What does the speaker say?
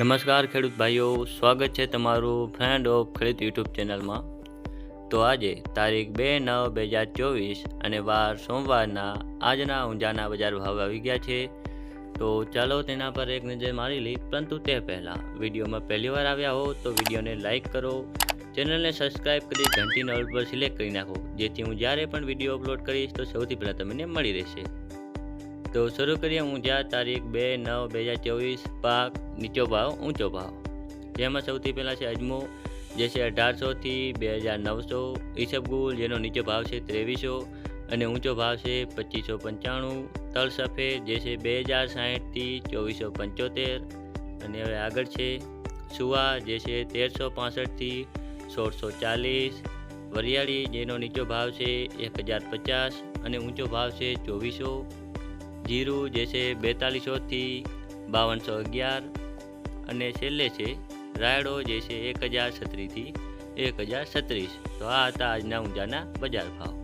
નમસ્કાર ખેડૂત ભાઈઓ, સ્વાગત છે તમારું ફ્રેન્ડ ઓફ ખેડૂત યુટ્યુબ ચેનલમાં. તો આજે તારીખ બે નવ બે હજાર ચોવીસ અને વાર સોમવારના આજના ઊંઝાના બજાર ભાવ આવી ગયા છે. તો ચાલો તેના પર એક નજર મારી લઈ પરંતુ તે પહેલાં વિડીયોમાં પહેલી વાર આવ્યા હો તો વિડીયોને લાઇક કરો, ચેનલને સબસ્ક્રાઇબ કરી ઘંટીના ઓલ પર સિલેક્ટ કરી નાખો. જેથી હું જ્યારે પણ વીડિયો અપલોડ કરીશ તો સૌથી પહેલાં તમને મળી રહેશે. તો શરૂ કરીએ ઊંઝા તારીખ બે નવ બે હજાર ચોવીસ પાક નીચો ભાવ, ઊંચો ભાવ. જેમાં સૌથી પહેલાં છે અજમો, જે છે અઢારસોથી બે હજાર નવસો. ઈસબગુલ જેનો નીચો ભાવ છે ત્રેવીસો અને ઊંચો ભાવ છે પચીસો પંચાણું. તલ સફેદ, જે છે બે હજાર સાહીઠથી ચોવીસો પંચોતેર. અને હવે આગળ છે સુવા, જે છે તેરસો પાસઠથી સોળસો ચાલીસ. વરિયાળી, જેનો નીચો ભાવ છે એક હજાર પચાસ અને ઊંચો ભાવ છે ચોવીસો. જીરું જે છે બેતાલીસોથી બાવનસો અગિયાર અને છેલ્લે છે રાયડો જે છે એક હજાર છત્રીસથી એક હજાર છત્રીસ. તો આ હતા આજના ઊંઝાના બજાર ભાવ.